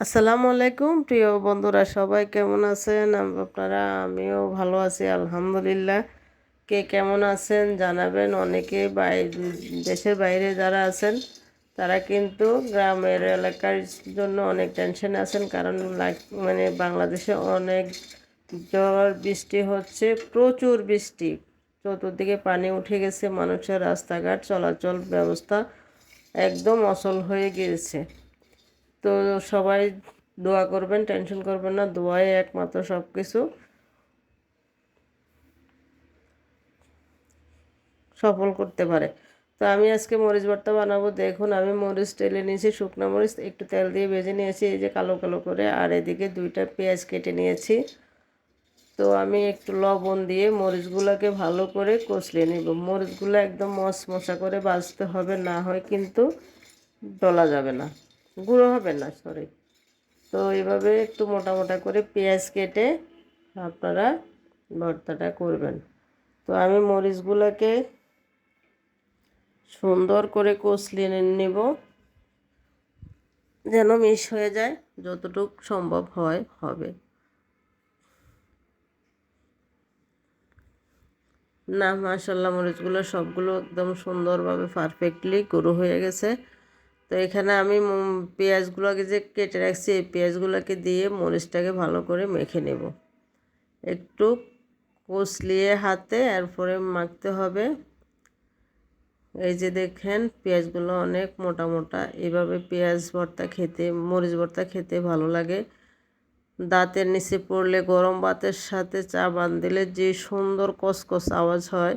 আসসালামু আলাইকুম, প্রিয় বন্ধুরা, সবাই কেমন আছেন? আপনারা, আমিও ভালো আছি, আলহামদুলিল্লাহ। কে কেমন আছেন জানাবেন। অনেকে বাইরে দেশের বাইরে যারা আছেন, তারা কিন্তু গ্রামের এলাকার জন্য অনেক টেনশন আছেন। কারণ মানে বাংলাদেশে অনেক ঝড় বৃষ্টি হচ্ছে, প্রচুর বৃষ্টি। চতুর্দিকে পানি উঠে গেছে, মানুষের রাস্তাঘাট চলাচল ব্যবস্থা একদম অচল হয়ে গিয়েছে। তো সবাই দোয়া করবেন, টেনশন করবেন না, দোয়াই একমাত্র সব কিছু সফল করতে পারে। তো আমি আজকে মরিচ ভর্তা বানাবো। দেখুন, আমি মরিচ টেলে নিয়েছি, শুকনো মরিচ, একটু তেল দিয়ে ভেজে নিয়েছি, এই যে কালো কালো করে, আর এদিকে দুইটা পেঁয়াজ কেটে নিয়েছি। তো আমি একটু লবণ দিয়ে মরিচগুলোকে ভালো করে কষলিয়ে নিব। মরিচগুলো একদম মশমশা করে বাজতে হবে, না হয় কিন্তু ডলা যাবে না। গুঁড়ো হবে না সরি তো এইভাবে একটু মোটা মোটা করে পেঁয়াজ কেটে আপনারা ভর্তাটা করবেন। তো আমি মরিচগুলোকে সুন্দর করে কষলিয়ে নেব যেন মিশ হয়ে যায়, যতটুক সম্ভব হয়, হবে। না মাশাল্লাহ মরিচগুলো সবগুলো একদম সুন্দরভাবে পারফেক্টলি গুঁড়ো হয়ে গেছে। তো এখানে আমি পেঁয়াজগুলোকে যে কেটে রাখছি, এই পেঁয়াজগুলোকে দিয়ে মরিচটাকে ভালো করে মেখে নেব। একটু কষলিয়ে হাতে এরপরে মাখতে হবে। এই যে দেখেন, পেঁয়াজগুলো অনেক মোটা মোটা। এভাবে পেঁয়াজ ভর্তা খেতে, মরিচ ভর্তা খেতে ভালো লাগে। দাঁতের নিচে পড়লে, গরম ভাতের সাথে চা বান দিলে যে সুন্দর কসকস আওয়াজ হয়,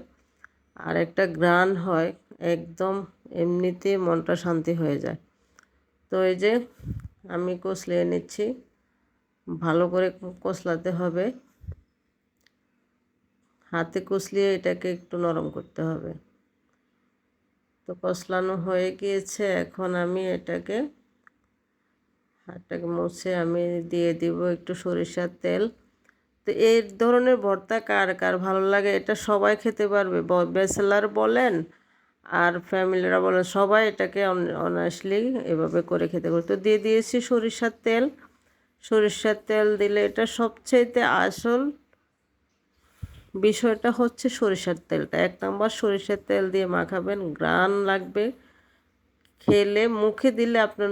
আর একটা গ্রান হয়। একদম এমনিতে মনটা শান্তি হয়ে যায়। তো এই যে আমি কষলিয়ে নিচ্ছি, ভালো করে কষলাতে হবে। হাতে কষলিয়ে এটাকে একটু নরম করতে হবে। তো কষলানো হয়ে গিয়েছে, এখন আমি এটাকে, হাতটাকে মুছে আমি দিয়ে দিব একটু সরিষার তেল। তো এই ধরনের ভর্তা কার কার ভালো লাগে এটা সবাই খেতে পারবে। ব্যাচেলার বলেন আর ফ্যামিলিরা বলেন সবাই এটাকে অনায়াসলি এভাবে করে খেতে পারে তো দিয়ে দিয়েছি সরিষার তেল। সরিষার তেল দিলে এটা সবচেয়েতে আসল বিষয়টা হচ্ছে সরিষার তেলটা। এক নম্বর সরিষার তেল দিয়ে মাখাবেন গ্রান লাগবে। খেলে মুখে দিলে আপনার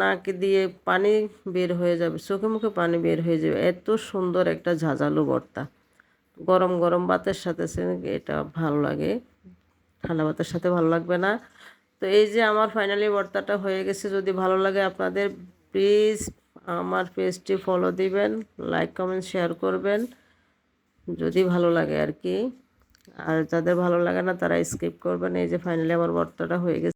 নাকে দিয়ে পানি বের হয়ে যাবে, চোখে মুখে পানি বের হয়ে যাবে। এত সুন্দর একটা ঝাঁঝালো ভর্তা। গরম গরম ভাতের সাথে এটা ভালো লাগে। ঠান্ডা ভাতের সাথে ভালো লাগবে না। তো এই যে আমার ফাইনালি ভর্তাটা হয়ে গেছে, যদি ভালো লাগে আপনাদের প্লিজ আমার পেজটি ফলো দিবেন লাইক কমেন্ট শেয়ার করবেন। যদি ভালো লাগে আর কি। আর যাদের ভালো লাগে না, তারা স্কিপ করবেন। এই যে ফাইনালি আমার ভর্তাটা হয়ে গেছে।